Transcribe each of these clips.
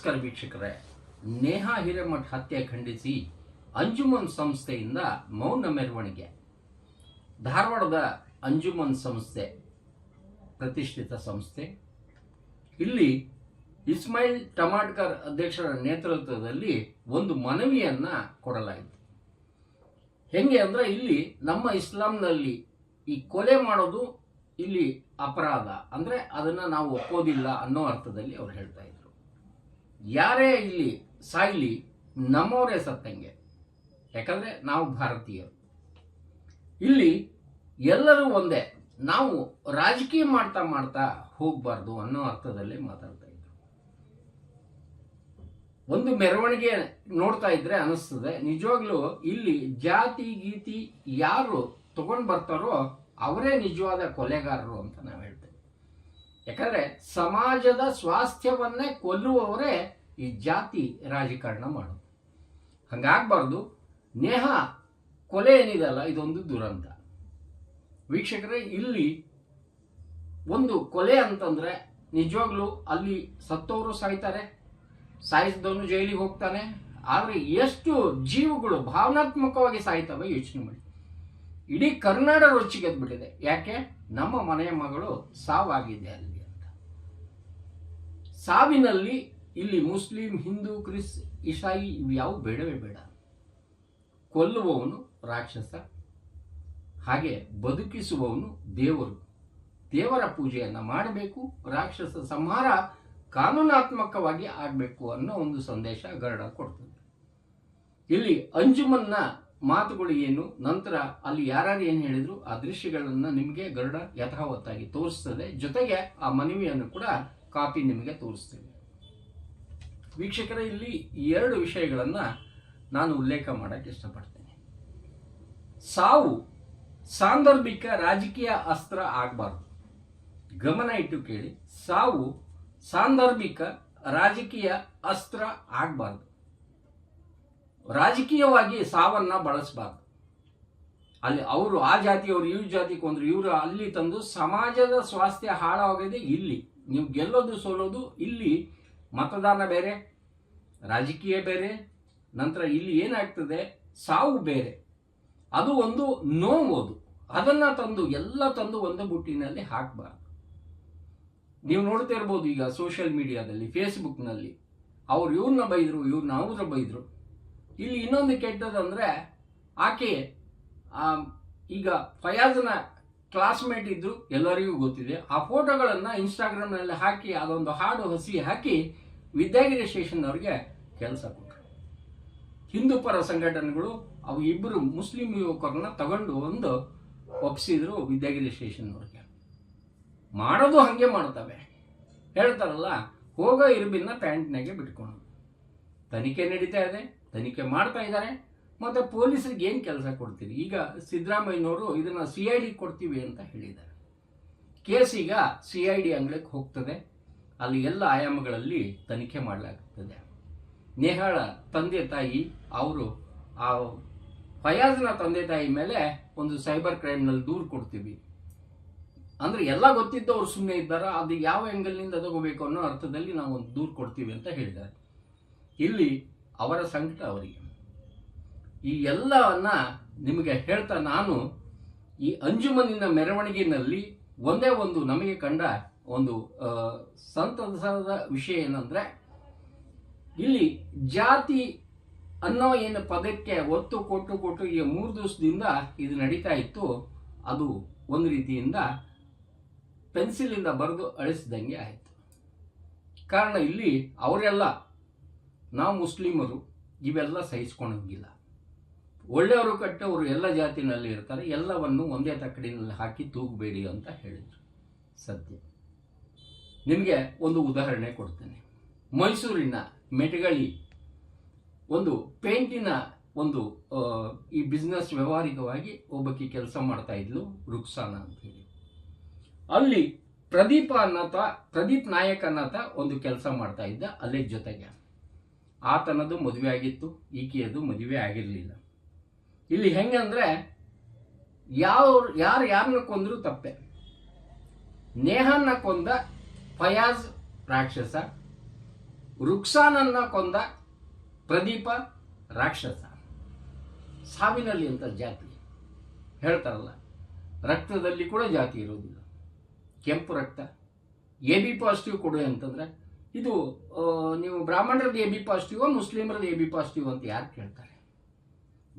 ನಮಸ್ಕಾರ ವೀಕ್ಷಕರೇ, ನೇಹಾ ಹಿರೇಮಠ್ ಹತ್ಯೆ ಖಂಡಿಸಿ ಅಂಜುಮನ್ ಸಂಸ್ಥೆಯಿಂದ ಮೌನ ಮೆರವಣಿಗೆ. ಧಾರವಾಡದ ಅಂಜುಮನ್ ಸಂಸ್ಥೆ, ಪ್ರತಿಷ್ಠಿತ ಸಂಸ್ಥೆ. ಇಲ್ಲಿ ಇಸ್ಮಾಯಿಲ್ ಟಮಾಟ್ಕರ್ ಅಧ್ಯಕ್ಷರ ನೇತೃತ್ವದಲ್ಲಿ ಒಂದು ಮನವಿಯನ್ನ ಕೊಡಲಾಯಿತು. ಹೆಂಗೆ ಅಂದ್ರೆ ಇಲ್ಲಿ ನಮ್ಮ ಇಸ್ಲಾಂನಲ್ಲಿ ಈ ಕೊಲೆ ಮಾಡೋದು ಇಲ್ಲಿ ಅಪರಾಧ. ಅಂದ್ರೆ ಅದನ್ನ ನಾವು ಒಪ್ಪೋದಿಲ್ಲ ಅನ್ನೋ ಅರ್ಥದಲ್ಲಿ ಅವ್ರು ಹೇಳ್ತಾ ಇದ್ರು. ಯಾರೇ ಇಲ್ಲಿ ಸಾಯ್ಲಿ ನಮ್ಮವರೇ ಸತ್ತಂಗೆ. ಯಾಕಂದರೆ ನಾವು ಭಾರತೀಯರು. ಇಲ್ಲಿ ಎಲ್ಲರೂ ಒಂದೇ, ನಾವು ರಾಜಕೀಯ ಮಾಡ್ತಾ ಮಾಡ್ತಾ ಹೋಗಬಾರ್ದು ಅನ್ನೋ ಅರ್ಥದಲ್ಲಿ ಮಾತಾಡ್ತಾ ಇದ್ರು. ಒಂದು ಮೆರವಣಿಗೆ ನೋಡ್ತಾ ಇದ್ರೆ ಅನಿಸ್ತದೆ, ನಿಜವಾಗ್ಲೂ ಇಲ್ಲಿ ಜಾತಿ, ಗೀತಿ ಯಾರು ತಗೊಂಡ್ ಬರ್ತಾರೋ ಅವರೇ ನಿಜವಾದ ಕೊಲೆಗಾರರು ಅಂತ ನಾವು ಯಾಕಂದ್ರೆ ಸಮಾಜದ ಸ್ವಾಸ್ಥ್ಯವನ್ನೇ ಕೊಲ್ಲುವವರೇ ಈ ಜಾತಿ ರಾಜಕಾರಣ ಮಾಡೋದು. ಹಂಗಾಗಬಾರ್ದು. ನೇಹ ಕೊಲೆ ಏನಿದೆಯಲ್ಲ, ಇದೊಂದು ದುರಂತ. ವೀಕ್ಷಕರೇ, ಇಲ್ಲಿ ಒಂದು ಕೊಲೆ ಅಂತಂದ್ರೆ ನಿಜವಾಗ್ಲೂ ಅಲ್ಲಿ ಸತ್ತವರು ಸಾಯ್ತಾರೆ, ಸಾಯಿಸಿದವನು ಜೈಲಿಗೆ ಹೋಗ್ತಾನೆ, ಆದ್ರೆ ಎಷ್ಟು ಜೀವಗಳು ಭಾವನಾತ್ಮಕವಾಗಿ ಸಾಯ್ತವೆ ಯೋಚನೆ ಮಾಡಿ. ಇಡೀ ಕರ್ನಾಟಕ ರುಚಿಗೆದ್ಬಿಟ್ಟಿದೆ ಯಾಕೆ? ನಮ್ಮ ಮನೆಯ ಮಗಳು ಸಾವಾಗಿದೆ ಅಲ್ಲಿ. ಸಾವಿನಲ್ಲಿ ಇಲ್ಲಿ ಮುಸ್ಲಿಂ, ಹಿಂದೂ, ಕ್ರಿಸ್ ಇಶಾಯಿ ಇವು ಯಾವ ಬೇಡವೇ ಬೇಡ. ಕೊಲ್ಲುವವನು ರಾಕ್ಷಸ, ಹಾಗೆ ಬದುಕಿಸುವವನು ದೇವರು. ದೇವರ ಪೂಜೆಯನ್ನು ಮಾಡಬೇಕು, ರಾಕ್ಷಸ ಸಂಹಾರ ಕಾನೂನಾತ್ಮಕವಾಗಿ ಆಗಬೇಕು ಅನ್ನೋ ಒಂದು ಸಂದೇಶ ಗರಡ ಕೊಡ್ತದೆ ಇಲ್ಲಿ ಅಂಜುಮನ್ನ ಮಾತುಗಳು ಏನು? ನಂತರ ಅಲ್ಲಿ ಯಾರ್ಯಾರು ಏನು ಹೇಳಿದ್ರು? ಆ ದೃಶ್ಯಗಳನ್ನು ನಿಮಗೆ ಗರುಡ ಯಥಾವತ್ತಾಗಿ ತೋರಿಸ್ತದೆ. ಜೊತೆಗೆ ಆ ಮನವಿಯನ್ನು ಕೂಡ ಕಾಪಿ ನಿಮಗೆ ತೋರಿಸ್ತೀನಿ. ವೀಕ್ಷಕರ, ಇಲ್ಲಿ ಎರಡು ವಿಷಯಗಳನ್ನು ನಾನು ಉಲ್ಲೇಖ ಮಾಡಕ್ಕೆ ಇಷ್ಟಪಡ್ತೇನೆ. ಸಾವು, ಸಾಂದರ್ಭಿಕ ರಾಜಕೀಯ ಅಸ್ತ್ರ ಆಗಬಾರ್ದು. ಗಮನ ಇಟ್ಟು ಕೇಳಿ, ಸಾವು, ಸಾಂದರ್ಭಿಕ ರಾಜಕೀಯ ಅಸ್ತ್ರ ಆಗಬಾರ್ದು. ರಾಜಕೀಯವಾಗಿ ಸಾವನ್ನ ಬಳಸಬಾರ್ದು. ಅಲ್ಲಿ ಅವರು ಆ ಜಾತಿಯವರು ಇವ್ರ ಜಾತಿ ಕೊಂದ್ರು ಇವರು ಅಲ್ಲಿ ತಂದು ಸಮಾಜದ ಸ್ವಾಸ್ಥ್ಯ ಹಾಳಾಗಿದೆ ಇಲ್ಲಿ. ನೀವು ಗೆಲ್ಲೋದು ಸೋಲೋದು ಇಲ್ಲಿ ಮತದಾನ ಬೇರೆ, ರಾಜಕೀಯ ಬೇರೆ, ನಂತರ ಇಲ್ಲಿ ಏನಾಗ್ತದೆ? ಸಾವು ಬೇರೆ. ಅದು ಒಂದು ನೋವು ಅದನ್ನು ತಂದು, ಎಲ್ಲ ತಂದು ಒಂದು ಬುಟ್ಟಿನಲ್ಲಿ ಹಾಕಬಾರ್ದು. ನೀವು ನೋಡ್ತಾ ಇರ್ಬೋದು ಈಗ ಸೋಷಿಯಲ್ ಮೀಡಿಯಾದಲ್ಲಿ ಫೇಸ್ಬುಕ್ನಲ್ಲಿ ಅವ್ರು ಇವ್ರನ್ನ ಬೈದರು, ಇವ್ರನ್ನ ಅವ್ರ ಬೈದರು. ಇಲ್ಲಿ ಇನ್ನೊಂದು ಕೆಟ್ಟದಂದರೆ ಆಕೆ ಈಗ ಫಯಾಜ್ನ ಕ್ಲಾಸ್ಮೇಟ್ ಇದ್ರು ಎಲ್ಲರಿಗೂ ಗೊತ್ತಿದೆ. ಆ ಫೋಟೋಗಳನ್ನು ಇನ್ಸ್ಟಾಗ್ರಾಮ್ನಲ್ಲಿ ಹಾಕಿ, ಅದೊಂದು ಹಾಡು ಹಸಿ ಹಾಕಿ ವಿದ್ಯಾಗಿರಿ ಸ್ಟೇಷನ್ ಅವರಿಗೆ ಕೆಲಸ ಕೊಟ್ಟರು ಹಿಂದೂ ಪರ ಸಂಘಟನೆಗಳು, ಅವು ಇಬ್ಬರು ಮುಸ್ಲಿಂ ಯುವಕರನ್ನ ತಗೊಂಡು ಒಂದು ಒಪ್ಪಿಸಿದ್ರು ವಿದ್ಯಾಗಿರಿ ಸ್ಟೇಷನ್ನವ್ರಿಗೆ ಮಾಡೋದು ಹಾಗೆ ಮಾಡ್ತವೆ. ಹೇಳ್ತಾರಲ್ಲ, ಹೋಗೋ ಇರುಬಿನ ಪ್ಯಾಂಟ್ನಾಗೆ ಬಿಟ್ಕೊಂಡು. ತನಿಖೆ ನಡೀತಾ ಇದೆ, ತನಿಖೆ ಮಾಡ್ತಾ ಇದ್ದಾರೆ ಮತ್ತೆ ಪೊಲೀಸರಿಗೆ ಏನು ಕೆಲಸ ಕೊಡ್ತೀರಿ? ಈಗ ಸಿದ್ದರಾಮಯ್ಯನವರು ಇದನ್ನ ಸಿ ಐ ಡಿ ಕೊಡ್ತೀವಿ ಅಂತ ಹೇಳಿದ್ದಾರೆ. ಕೇಸ್ ಈಗ ಸಿ ಐ ಡಿ ಅಂಗಳಕ್ಕೆ ಹೋಗ್ತದೆ. ಅಲ್ಲಿ ಎಲ್ಲ ಆಯಾಮಗಳಲ್ಲಿ ತನಿಖೆ ಮಾಡಲಾಗ್ತದೆ. ನೇಹಾಳ ತಂದೆ ತಾಯಿ, ಅವರು, ಆ ಫಯಾಜ್ನ ತಂದೆ ತಾಯಿ ಮೇಲೆ ಒಂದು ಸೈಬರ್ ಕ್ರೈಮ್ನಲ್ಲಿ ದೂರು ಕೊಡ್ತೀವಿ. ಅಂದ್ರೆ ಎಲ್ಲ ಗೊತ್ತಿದ್ದವ್ರು ಸುಮ್ಮನೆ ಇದ್ದಾರ? ಅದು ಯಾವ ಆ್ಯಂಗಲ್ನಿಂದ ತಗೋಬೇಕು ಅನ್ನೋ ಅರ್ಥದಲ್ಲಿ ನಾವು ಒಂದು ದೂರು ಕೊಡ್ತೀವಿ ಅಂತ ಹೇಳಿದ್ದಾರೆ. ಇಲ್ಲಿ ಅವರ ಸಂಕಟ ಅವರಿಗೆ. ಈ ಎಲ್ಲವನ್ನ ನಿಮಗೆ ಹೇಳ್ತಾ ನಾನು ಈ ಅಂಜುಮನಿನ ಮೆರವಣಿಗೆಯಲ್ಲಿ ಒಂದೇ ಒಂದು ನಮಗೆ ಕಂಡ ಒಂದು ಸಂತಸದ ವಿಷಯ ಏನಂದ್ರೆ, ಇಲ್ಲಿ ಜಾತಿ ಅನ್ನೋ ಏನು ಪದಕ್ಕೆ ಒತ್ತು ಕೊಟ್ಟು ಕೊಟ್ಟು ಈ ಮೂರು ದಿವಸದಿಂದ ಇದು ನಡೀತಾ ಇತ್ತು, ಅದು ಒಂದು ರೀತಿಯಿಂದ ಪೆನ್ಸಿಲಿಂದ ಬರೆದು ಅಳಿಸಿದಂಗೆ ಆಯಿತು. ಕಾರಣ ಇಲ್ಲಿ ಅವರೆಲ್ಲ, ನಾವು ಮುಸ್ಲಿಮರು, ಇವೆಲ್ಲ ಸಹಿಸ್ಕೊಳಂಗಿಲ್ಲ. ಒಳ್ಳೆಯವರು ಕಟ್ಟವರು ಎಲ್ಲ ಜಾತಿನಲ್ಲಿ ಇರ್ತಾರೆ, ಎಲ್ಲವನ್ನು ಒಂದೇ ತಕ್ಕಡಿನಲ್ಲಿ ಹಾಕಿ ತೂಗಬೇಡಿ ಅಂತ ಹೇಳಿದರು ಸತ್ಯ ನಿಮಗೆ ಒಂದು ಉದಾಹರಣೆ ಕೊಡ್ತೇನೆ. ಮೈಸೂರಿನ ಮೆಟಗಳಿ ಒಂದು ಪೇಂಟಿನ ಒಂದು ಈ ಬಿಸ್ನೆಸ್ ವ್ಯವಹಾರಿಕವಾಗಿ ಒಬ್ಬಕ್ಕೆ ಕೆಲಸ ಮಾಡ್ತಾ ಇದ್ಲು ರುಕ್ಸಾನ ಅಂತ ಹೇಳಿ. ಅಲ್ಲಿ ಪ್ರದೀಪ ಅನ್ನತ, ಪ್ರದೀಪ್ ನಾಯಕ್ ಅನ್ನತ ಒಂದು ಕೆಲಸ ಮಾಡ್ತಾ ಇದ್ದ ಅಲ್ಲೇ ಜೊತೆಗೆ. ಆತನದು ಮದುವೆ ಆಗಿತ್ತು, ಈಕೆಯದು ಮದುವೆ ಆಗಿರಲಿಲ್ಲ. ಇಲ್ಲಿ ಹೆಂಗಂದ್ರೆ ಯಾವ ಯಾರು ಯಾರನ್ನ ಕೊಂದ್ರು ತಪ್ಪೆ. ನೇಹನ್ನ ಕೊಂದ ಫಯಾಜ್ ರಾಕ್ಷಸ, ರುಕ್ಸಾನನ್ನ ಕೊಂದ ಪ್ರದೀಪ ರಾಕ್ಷಸ. ಸಾವಿನಲ್ಲಿ ಅಂತ ಜಾತಿ. ಹೇಳ್ತಾರಲ್ಲ, ರಕ್ತದಲ್ಲಿ ಕೂಡ ಜಾತಿ ಇರೋದಿಲ್ಲ. ಕೆಂಪು ರಕ್ತ. ಎ ಬಿ ಪಾಸಿಟಿವ್ ಕೊಡು ಅಂತಂದರೆ, ಇದು ನೀವು ಬ್ರಾಹ್ಮಣರದ್ದು ಎ ಬಿ ಪಾಸಿಟಿವ್, ಮುಸ್ಲಿಮರದ್ದು ಎ ಬಿ ಪಾಸಿಟಿವ್ ಅಂತ ಯಾರು ಕೇಳ್ತಾರೆ?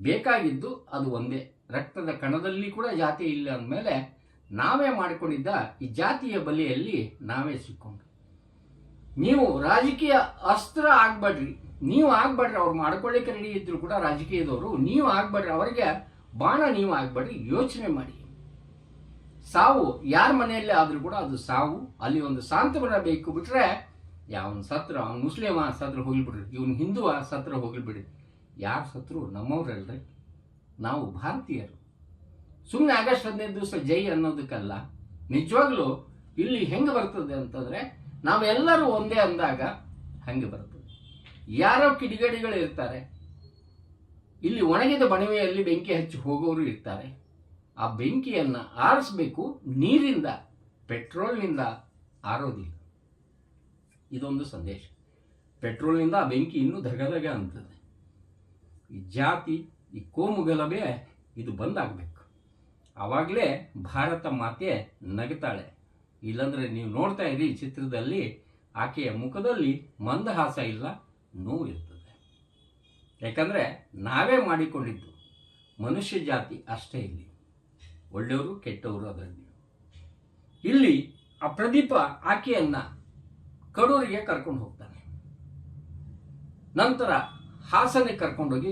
ಬೇಕಾಗಿದ್ದು ಅದು ಒಂದೇ. ರಕ್ತದ ಕಣದಲ್ಲಿ ಕೂಡ ಜಾತಿ ಇಲ್ಲ ಅಂದಮೇಲೆ ನಾವೇ ಮಾಡಿಕೊಂಡಿದ್ದ ಈ ಜಾತಿಯ ಬಲಿಯಲ್ಲಿ ನಾವೇ ಸಿಕ್ಕೊಂಡು ನೀವು ರಾಜಕೀಯ ಅಸ್ತ್ರ ಆಗ್ಬೇಡ್ರಿ. ನೀವು ಆಗ್ಬೇಡ್ರಿ, ಅವ್ರು ಮಾಡ್ಕೊಳ್ಳಿಕ್ಕೆ ರೆಡಿ ಇದ್ರು ಕೂಡ ರಾಜಕೀಯದವರು. ನೀವು ಆಗ್ಬೇಡ್ರಿ, ಅವರಿಗೆ ಬಾಣ ನೀವು ಆಗ್ಬೇಡ್ರಿ, ಯೋಚನೆ ಮಾಡಿ. ಸಾವು ಯಾರ ಮನೆಯಲ್ಲೇ ಆದರೂ ಕೂಡ ಅದು ಸಾವು. ಅಲ್ಲಿ ಒಂದು ಸಾಂತ್ವನ ಬೇಕು ಬಿಟ್ರೆ, ಯಾವನ್ ಸತ್ರ, ಅವ್ನು ಮುಸ್ಲಿಮ ಸತ್ರ ಹೋಗಿಬಿಡ್ರಿ, ಇವನು ಹಿಂದೂ ಸತ್ರ ಹೋಗ್ಲಿಬಿಡ್ರಿ ಯಾರು ಸತ್ರು? ನಮ್ಮವ್ರಲ್ರಿ. ನಾವು ಭಾರತೀಯರು. ಸುಮ್ಮನೆ ಆಗಸ್ಟ್ ಹದಿನೈದು ದಿವಸ ಜೈ ಅನ್ನೋದಕ್ಕಲ್ಲ, ನಿಜವಾಗ್ಲೂ ಇಲ್ಲಿ ಹೆಂಗೆ ಬರ್ತದೆ ಅಂತಂದ್ರೆ ನಾವೆಲ್ಲರೂ ಒಂದೇ ಅಂದಾಗ ಹಂಗೆ ಬರ್ತದೆ. ಯಾರೋ ಕಿಡಿಗಡಿಗಳು ಇರ್ತಾರೆ. ಇಲ್ಲಿ ಒಣಗಿದ ಬಣವೆಯಲ್ಲಿ ಬೆಂಕಿ ಹಚ್ಚಿ ಹೋಗೋರು ಇರ್ತಾರೆ. ಆ ಬೆಂಕಿಯನ್ನ ಆರಿಸ್ಬೇಕು ನೀರಿಂದ, ಪೆಟ್ರೋಲ್ನಿಂದ ಆರೋದಿಲ್ಲ. ಇದೊಂದು ಸಂದೇಶ. ಪೆಟ್ರೋಲ್ನಿಂದ ಆ ಬೆಂಕಿ ಇನ್ನೂ ಧಗಧಗ ಅಂತದೆ. ಈ ಜಾತಿ, ಈ ಕೋಮು ಗಲಭೆ ಇದು ಬಂದಾಗಬೇಕು. ಆವಾಗಲೇ ಭಾರತ ಮಾತೆ ನಗತಾಳೆ. ಇಲ್ಲಂದ್ರೆ ನೀವು ನೋಡ್ತಾ ಈ ಚಿತ್ರದಲ್ಲಿ ಆಕೆಯ ಮುಖದಲ್ಲಿ ಮಂದಹಾಸ ಇಲ್ಲ, ನೋವು ಇರ್ತದೆ. ಯಾಕಂದ್ರೆ ನಾವೇ ಮಾಡಿಕೊಂಡಿದ್ದು. ಮನುಷ್ಯ ಜಾತಿ ಅಷ್ಟೇ ಇಲ್ಲಿ. ಒಳ್ಳೆಯವರು, ಕೆಟ್ಟವರು ಅದರಲ್ಲಿ. ಇಲ್ಲಿ ಆ ಪ್ರದೀಪ ಆಕೆಯನ್ನು ಕಡೂರಿಗೆ ಕರ್ಕೊಂಡು ಹೋಗ್ತಾನೆ. ನಂತರ ಹಾಸನಕ್ಕೆ ಕರ್ಕೊಂಡೋಗಿ